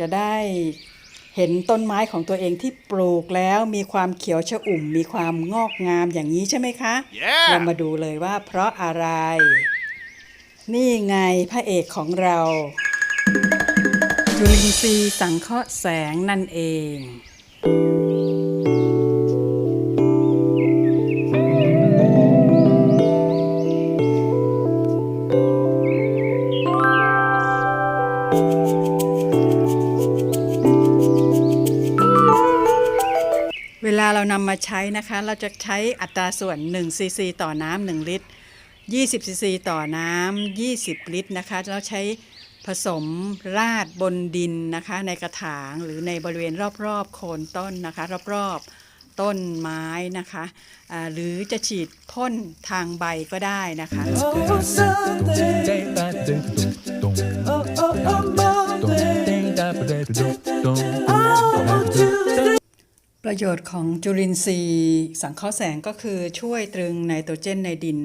จะได้เห็นต้นไม้ของตัวเองที่ปลูกแล้วมีความเขียวชอุ่ม มีความงอกงามอย่างนี้ใช่ไหมคะ Yeah เรามาดูเลยว่าเพราะอะไร นี่ไงพระเอกของเรา จุลินทรีย์สังเคราะห์แสงนั่นเอง เวลาเรานำมาใช้นะคะ เราจะใช้อัตราส่วน1ซีซีต่อน้ำ1ลิตร20ซีซีต่อน้ำ20 ลิตรนะคะเราใช้ผสมราดบนดินนะคะ ในกระถางหรือในบริเวณรอบๆโคนต้นนะคะ รอบๆต้นไม้นะคะอ่าหรือจะฉีดพ่นทางใบก็ได้นะคะ ประโยชน์ของจุลินทรีย์สังเคราะห์แสงก็คือช่วยตรึงไนโตรเจนในดิน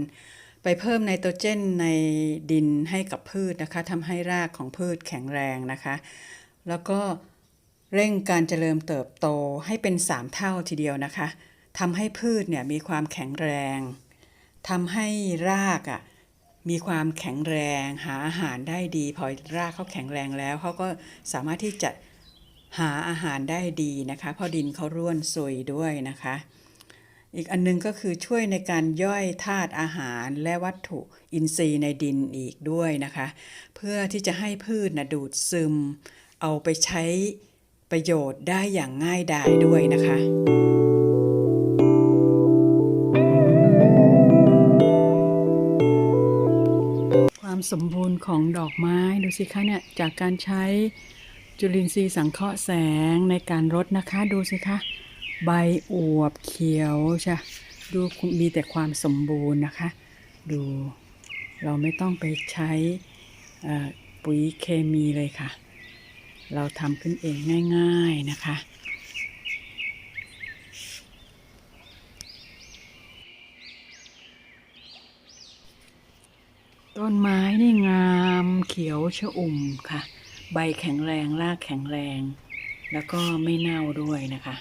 ไปเพิ่มไนโตรเจนในดินให้กับพืชนะคะทำให้รากของพืชแข็งแรงนะคะ แล้วก็เร่งการเจริญเติบโตให้เป็น 3 เท่าทีเดียวนะคะทำให้พืชเนี่ยมีความแข็งแรงทำให้รากอะ มีความแข็งแรงหาอาหารได้ดี พอรากเขาแข็งแรงแล้วเขาก็สามารถที่จะหาอาหารได้ดีนะคะเพราะดินเขาร่วนซุยด้วยนะคะ อีกอันนึงก็คือช่วยในการย่อยธาตุอาหารและวัตถุอินทรีย์ในดินอีกด้วยนะคะ เพื่อที่จะให้พืชนะดูดซึม เอาไปใช้ประโยชน์ได้อย่างง่ายดายด้วยนะคะ สมบูรณ์ของดอกไม้ดูสิคะเนี่ยจากการใช้จุลินทรีย์สังเคราะห์แสงในการรดนะคะ ดูสิคะ ใบอวบเขียวใช่ดูมีแต่ความสมบูรณ์นะคะ ดูเราไม่ต้องไปใช้ปุ๋ยเคมีเลยค่ะ เราทำขึ้นเองง่าย ๆนะคะ ต้นไม้นี่งามเขียวชอุ่มค่ะ ใบแข็งแรงรากแข็งแรง แล้วก็ไม่เน่าด้วยนะคะ